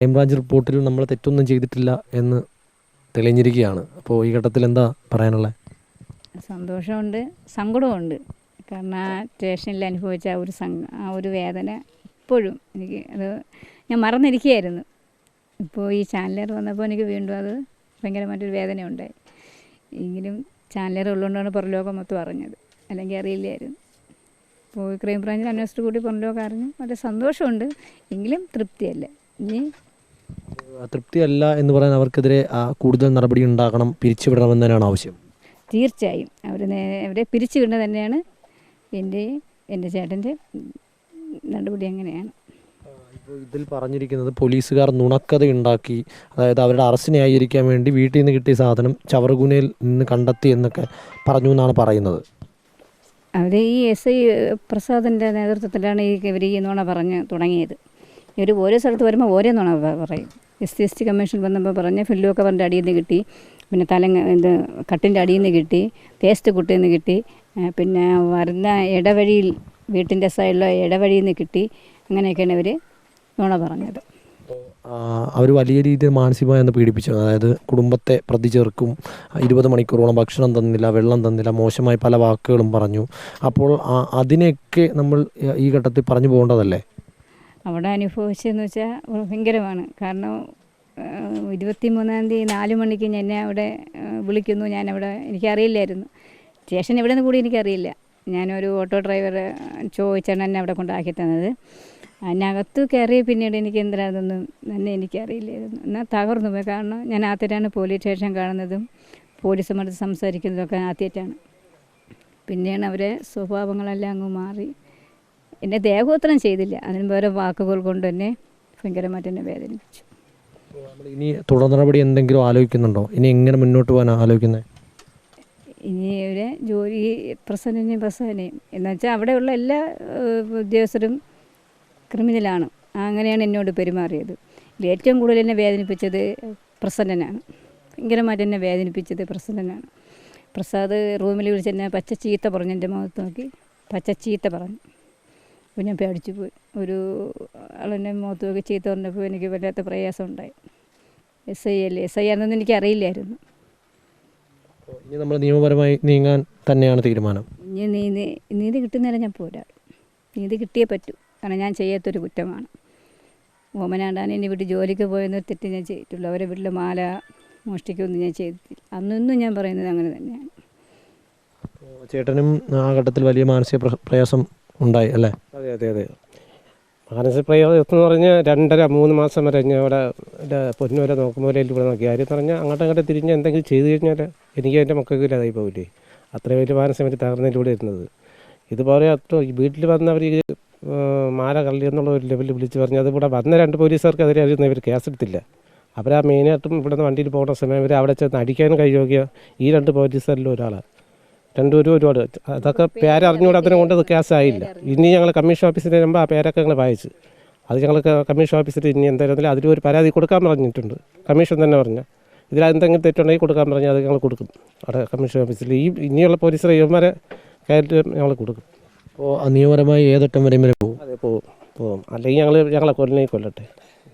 Crime branch റിപ്പോർട്ടിൽ നമ്മൾ തെറ്റൊന്നും ചെയ്തിട്ടില്ല എന്ന് തെളിഞ്ഞിരിക്കുകയാണ്. അപ്പോൾ ഈ ഘട്ടത്തിൽ എന്താ പറയാനുള്ളത് സന്തോഷമുണ്ട് സങ്കടമുണ്ട് കാരണം ആ സ്റ്റേഷനിൽ അനുഭവിച്ച ആ ഒരു സങ്ക ആ ഒരു വേദന ഇപ്പോഴും എനിക്ക് അത് ഞാൻ മറന്നിരിക്കുകയായിരുന്നു. ഇപ്പോൾ ഈ ചാനലർ വന്നപ്പോൾ എനിക്ക് വീണ്ടും അത് ഭയങ്കരമായിട്ടൊരു വേദന ഉണ്ടായി എങ്കിലും ചാനലർ ഉള്ളതുകൊണ്ടാണ് പുറലോകം മൊത്തം അറിഞ്ഞത്. അല്ലെങ്കിൽ അറിയില്ലായിരുന്നു. ഇപ്പോൾ ക്രൈംബ്രാഞ്ചിൽ ക്രൈം അന്വേഷിച്ചിട്ട് കൂടി പുറലോകം അറിഞ്ഞു. വളരെ സന്തോഷമുണ്ട്. എങ്കിലും തൃപ്തിയല്ല. ഇനി തൃപ്തിയല്ല എന്ന് പറയാൻ അവർക്കെതിരെ കൂടുതൽ നടപടി ഉണ്ടാകണം പിരിച്ചുവിടണമെന്ന് തന്നെയാണ് ആവശ്യം. തീർച്ചയായും. അവർ അവരെ പിരിച്ചുവിടുന്നത് തന്നെയാണ്. എന്റെ എന്റെ ചേട്ടന്റെ നടപടി അങ്ങനെയാണ്. ഇപ്പോൾ ഇതിൽ പറഞ്ഞിരിക്കുന്നത് പോലീസുകാർ നുണക്കത ഉണ്ടാക്കി അതായത് അവരുടെ അറസ്റ്റിനെ ആയിരിക്കാൻ വേണ്ടി വീട്ടിൽ നിന്ന് കിട്ടിയ സാധനം ചവറുകുനയിൽ നിന്ന് കണ്ടെത്തി എന്നൊക്കെ പറഞ്ഞു എന്നാണ് പറയുന്നത്. അവർ ഈ എസ് ഐ പ്രസാദിന്റെ നേതൃത്വത്തിലാണ് ഈ ഇവർ ഈ നുണ പറഞ്ഞ് തുടങ്ങിയത്. ഇവർ ഓരോ സ്ഥലത്ത് വരുമ്പോൾ ഓരോ നുണ പറയും. S C S T commission വന്നപ്പോൾ പറഞ്ഞ് ഫില്ലു കവറിന്റെ അടിയിൽ നിന്ന് കിട്ടി. പിന്നെ തല ഇത് കട്ടിന്റെ അടിയിൽ നിന്ന് കിട്ടി. പേസ്റ്റ് കുട്ടിയിൽ നിന്ന് കിട്ടി പിന്നെ വരുന്ന ഇടവഴിയിൽ വീട്ടിന്റെ സൈഡിലോ ഇടവഴിയിൽ നിന്ന് കിട്ടി. അങ്ങനെയൊക്കെയാണ് ഇവർ നുണ പറഞ്ഞത്. അവർ വലിയ രീതിയിൽ മാനസികമായി ഒന്ന് പീഡിപ്പിച്ചു. അതായത് കുടുംബത്തെ പ്രതി ചേർക്കും. ഇരുപത് മണിക്കൂറോളം ഭക്ഷണം തന്നില്ല വെള്ളം തന്നില്ല മോശമായി പല വാക്കുകളും പറഞ്ഞു. അപ്പോൾ അതിനെയൊക്കെ നമ്മൾ ഈ ഘട്ടത്തിൽ പറഞ്ഞു പോകേണ്ടതല്ലേ? അവിടെ അനുഭവിച്ചതെന്ന് വെച്ചാൽ ഭയങ്കരമാണ്. കാരണം ഇരുപത്തി മൂന്നാം തീയതി നാല് മണിക്ക് എന്നെ അവിടെ വിളിക്കുന്നു. ഞാനവിടെ എനിക്കറിയില്ലായിരുന്നു. സ്റ്റേഷൻ എവിടെ നിന്ന് കൂടി എനിക്കറിയില്ല. ഞാനൊരു ഓട്ടോ ഡ്രൈവറെ ചോദിച്ചാണ് എന്നെ അവിടെ കൊണ്ടാക്കി തന്നത്. അതിനകത്ത് കയറി പിന്നീട് എനിക്ക് എന്തിനാണെന്നൊന്നും തന്നെ എനിക്കറിയില്ലായിരുന്നു. എന്നാൽ തകർന്നു പോയി. കാരണം ഞാൻ ആദ്യമായിട്ടാണ് പോലീസ് സ്റ്റേഷൻ കാണുന്നതും പോലീസുമായിട്ട് സംസാരിക്കുന്നതൊക്കെ ആദ്യമായിട്ടാണ്. പിന്നെയാണ് അവരെ സ്വഭാവങ്ങളെല്ലാം അങ്ങ് മാറി. എന്നെ ദേഹോത്രം ചെയ്തില്ല. അതിന് വേറെ വാക്കുകൾ കൊണ്ട് തന്നെ ഭയങ്കരമായിട്ട് എന്നെ വേദനിപ്പിച്ചു. ഇനി തുടർ നടപടി എന്തെങ്കിലും ആലോചിക്കുന്നുണ്ടോ? ഇനി എങ്ങനെ മുന്നോട്ട് പോകാൻ ആലോചിക്കുന്നത് ഇനി ഒരു ജോലി പ്രസന്നനെയും പ്രസന്നനെയും എന്ന് വെച്ചാൽ അവിടെയുള്ള എല്ലാ ഉദ്യോഗസ്ഥരും ക്രിമിനലാണ്. അങ്ങനെയാണ് എന്നോട് പെരുമാറിയത്. ഏറ്റവും കൂടുതൽ എന്നെ വേദനിപ്പിച്ചത് പ്രസന്നനാണ്. ഭയങ്കരമായിട്ട് എന്നെ വേദനിപ്പിച്ചത് പ്രസന്നനാണ്. പ്രസാദ് റൂമിൽ വിളിച്ച് എന്നെ പച്ച ചീത്ത പറഞ്ഞു. എന്റെ മുഖത്ത് നോക്കി പച്ച ചീത്ത പറഞ്ഞു. അപ്പോൾ ഞാൻ പേടിച്ചു പോയി. ഒരു ആളെന്നെ മുഖത്തുമൊക്കെ ചീത്ത പറഞ്ഞപ്പോൾ എനിക്ക് വല്ലാത്ത പ്രയാസം ഉണ്ടായി എസ് ഐ അല്ലേ എസ് ഐ ആണെന്ന് എനിക്ക് അറിയില്ലായിരുന്നു. ഇനി നമ്മൾ നിയമപരമായി നീങ്ങാൻ തന്നെയാണ് തീരുമാനം. ഇനി നീതി നീതി കിട്ടുന്നേരം ഞാൻ പോരാ. നീതി കിട്ടിയേ പറ്റൂ. കാരണം ഞാൻ ചെയ്യാത്തൊരു കുറ്റമാണ്. ഓമനാണ്ടാണ് എന്നെ വീട്ടിൽ ജോലിക്ക് പോയെന്ന് തെറ്റ് ഞാൻ ചെയ്തിട്ടുള്ളൂ. അവരെ വീട്ടിൽ മാല മോഷ്ടിക്കൊന്നും ഞാൻ ചെയ്തിട്ടില്ല. അന്നൊന്നും ഞാൻ പറയുന്നത് അങ്ങനെ തന്നെയാണ്. ചേട്ടനും ആ ഘട്ടത്തിൽ വലിയ മാനസിക പ്ര- പ്രയാസം ഉണ്ടായി അല്ലേ? അതെ അതെ അതെ. മാനസിക പ്രയോഗം എന്ന് പറഞ്ഞാൽ രണ്ടര മൂന്ന് മാസം വരെ ഞാൻ അവിടെ എന്റെ പൊന്നുവരെ ഇവിടെ നോക്കി. കാര്യം എന്ന് പറഞ്ഞാൽ അങ്ങോട്ടും അങ്ങോട്ട് തിരിഞ്ഞ് എന്തെങ്കിലും ചെയ്തു കഴിഞ്ഞാൽ എനിക്ക് എന്റെ മക്കൾക്ക് ഇല്ലാതായി പോകില്ലേ അത്രയും വലിയ മാനസികമായിട്ട് തകർന്നതിലൂടെ ഇരുന്നത്. അത്ര ഈ വീട്ടിൽ വന്നവർ ഈ മാല കള്ളി എന്നുള്ള ഒരു ലെവലിൽ വിളിച്ച് പറഞ്ഞ് അത് ഇവിടെ വന്ന രണ്ട് പോലീസുകാർക്കെതിരെ അറിയുന്ന ഇവർ കേസെടുത്തില്ല അവരാ മെയിനായിട്ടും ഇവിടുന്ന് വണ്ടിയിൽ പോകുന്ന സമയം ഇവർ അവിടെ ചെന്ന് അടിക്കാനും കഴിയുക ഈ രണ്ട് പോലീസുകാരിലും ഒരാളാണ് രണ്ടുപേരും ഒരുപാട്. അതൊക്കെ പേരറിഞ്ഞുകൂടെ അതിനെ കൊണ്ട് അത് കേസായില്ല ഇനി ഞങ്ങൾ കമ്മീഷൻ ഓഫീസിൽ വരുമ്പോൾ ആ പേരൊക്കെ ഞങ്ങൾ വായിച്ച്. അത് ഞങ്ങൾ കമ്മീഷൻ ഓഫീസിൽ ഇനി എന്തായാലും അതിൽ ഒരു പരാതി കൊടുക്കാൻ പറഞ്ഞിട്ടുണ്ട്. കമ്മീഷൻ തന്നെ പറഞ്ഞ. ഇതിൽ എന്തെങ്കിലും തെറ്റുണ്ടെങ്കിൽ കൊടുക്കാൻ പറഞ്ഞാൽ അത് ഞങ്ങൾ കൊടുക്കും. അവിടെ കമ്മീഷൻ ഓഫീസിൽ ഈ ഇനിയുള്ള പോലീസ് ഇവന്മാരെ കയറ്റി ഞങ്ങൾ കൊടുക്കും. അപ്പോൾ നിയമപരമായി ഏതറ്റം വരെ വരെ പോകും? അതെ പോകും. പോകും. അല്ലെങ്കിൽ ഞങ്ങൾ ഞങ്ങളെ കൊല്ലേ കൊല്ലട്ടെ.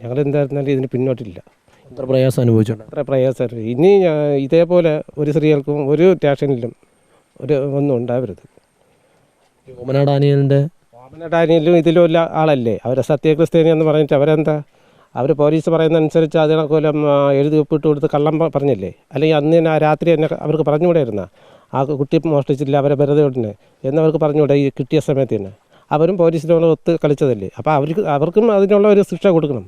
ഞങ്ങൾ എന്തായിരുന്നാലും ഇതിന് പിന്നോട്ടില്ല. എത്ര പ്രയാസം അനുഭവിച്ചിട്ടുണ്ട് എത്ര പ്രയാസം. ഇനി ഇതേപോലെ ഒരു സ്ത്രീകൾക്കും ഒരു സ്റ്റേഷനിലും ഒരു ഒന്നും ഉണ്ടാവരുത്. ഓമനാട് ആനിയലിന്റെ ഓമനടാനിയിലും ഇതിലും ഇല്ല ആളല്ലേ? അവരെ സത്യക്രിസ്ത്യാനി എന്ന് പറഞ്ഞിട്ട് അവരെന്താ? അവർ പോലീസ് പറയുന്ന അനുസരിച്ച് അതിനെ കൊല്ലം ആ, എഴുതി ഒപ്പിട്ട് കൊടുത്ത് കള്ളം പറഞ്ഞില്ലേ? അല്ലെങ്കിൽ അന്ന് തന്നെ ആ രാത്രി തന്നെ അവർക്ക് പറഞ്ഞുകൂടായിരുന്ന ആ കുട്ടി മോഷ്ടിച്ചില്ല അവരെ വെറുതെ ഉടനെ എന്നവർക്ക് പറഞ്ഞുകൂടെ ഈ കിട്ടിയ സമയത്ത് തന്നെ? അവരും പോലീസിനോട് ഒത്ത് കളിച്ചതല്ലേ? അപ്പോൾ അവർക്ക് അവർക്കും അതിനുള്ള ഒരു ശിക്ഷ കൊടുക്കണം.